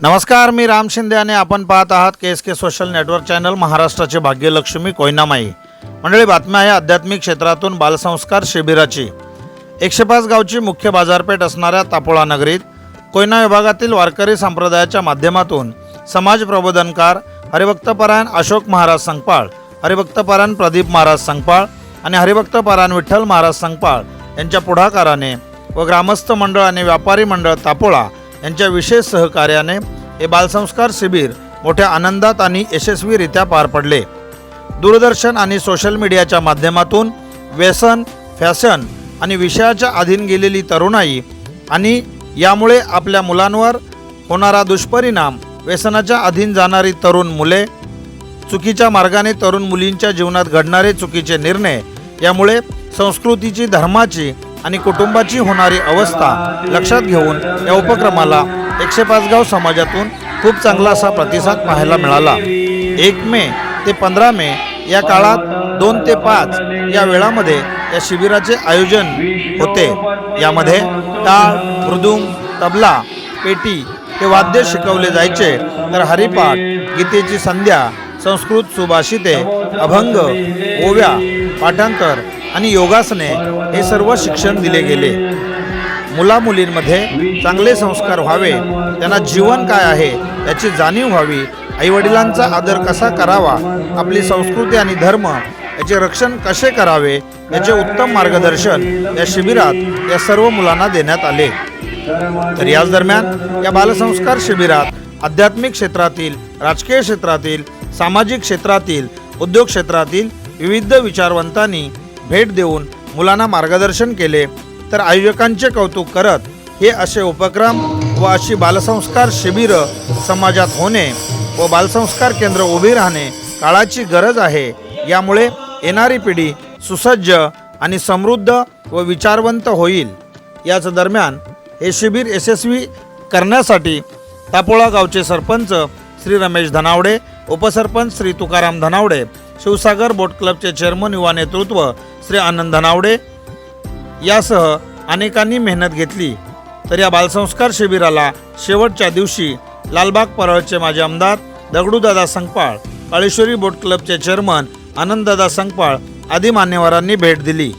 नमस्कार मी राम शिंदे आणि आपण पाहत आहात K S K social network channel महाराष्ट्राचे भाग्यलक्ष्मी कोयनामाई. मंडळी बातम्या आहे आध्यात्मिक क्षेत्रातून बालसंस्कार शिबिराची. एकशे पाच गावची मुख्य बाजारपेठ असणाऱ्या तापोळा नगरीत कोयना विभागातील वारकरी संप्रदायाच्या माध्यमातून समाज प्रबोधनकार हरिभक्तपरायण अशोक महाराज संगपाळ हरिभक्तपरायण प्रदीप महाराज संगपाळ आणि हरिभक्तपरायण विठ्ठल महाराज संगपाळ यांच्या पुढाकाराने व ग्रामस्थ मंडळ आणि व्यापारी मंडळ तापोळा यांच्या विशेष सहकार्याने हे बालसंस्कार शिबिर मोठ्या आनंदात आणि यशस्वीरित्या पार पडले. दूरदर्शन आणि सोशल मीडियाच्या माध्यमातून व्यसन फॅशन आणि विषयाच्या अधीन गेलेली तरुणाई आणि यामुळे आपल्या मुलांवर होणारा दुष्परिणाम व्यसनाच्या अधीन जाणारी तरुण मुले चुकीच्या मार्गाने तरुण मुलींच्या जीवनात घडणारे चुकीचे निर्णय यामुळे संस्कृतीची धर्माची आणि कुटुंबाची होणारी अवस्था लक्षात घेऊन या उपक्रमाला एकशे पाच गाव समाजातून खूप चांगला असा प्रतिसाद पाहायला मिळाला. एक मे ते पंधरा मे या काळात दोन ते पाच या वेळामध्ये या शिबिराचे आयोजन होते. यामध्ये टाळ मृदुंग तबला पेटी हे वाद्य शिकवले जायचे. तर हरिपाठ गीतेची संध्या संस्कृत सुभाषिते अभंग ओव्या पाठांतर आणि योगासने हे सर्व शिक्षण दिले गेले. मुला मुलींमध्ये चांगले संस्कार व्हावे त्यांना जीवन काय आहे याची जाणीव व्हावी आईवडिलांचा आदर कसा करावा आपली संस्कृती आणि धर्म याचे रक्षण कसे करावे याचे उत्तम मार्गदर्शन या शिबिरात या सर्व मुलांना देण्यात आले. तर याच दरम्यान या बालसंस्कार शिबिरात आध्यात्मिक क्षेत्रातील राजकीय क्षेत्रातील सामाजिक क्षेत्रातील उद्योग क्षेत्रातील विविध विचारवंतांनी भेट देऊन मुलांना मार्गदर्शन केले तर आयोजकांचे कौतुक करत हे असे उपक्रम व अशी बालसंस्कार शिबिरं समाजात होणे व बालसंस्कार केंद्र उभी राहणे काळाची गरज आहे. यामुळे येणारी पिढी सुसज्ज आणि समृद्ध व विचारवंत होईल. याच दरम्यान हे शिबिर यशस्वी करण्यासाठी तापोळा गावचे सरपंच श्री रमेश धनावडे उपसरपंच श्री तुकाराम धनावडे शिवसागर बोट क्लबचे चेअरमन युवा नेतृत्व श्री आनंद धनावडे यासह अनेकांनी मेहनत घेतली. तर या बालसंस्कार शिबिराला शेवटच्या दिवशी लालबाग परळचे माजी आमदार दगडूदादा संकपाळ काळेश्वरी बोट क्लबचे चेअरमन आनंददादा संकपाळ आदी मान्यवरांनी भेट दिली.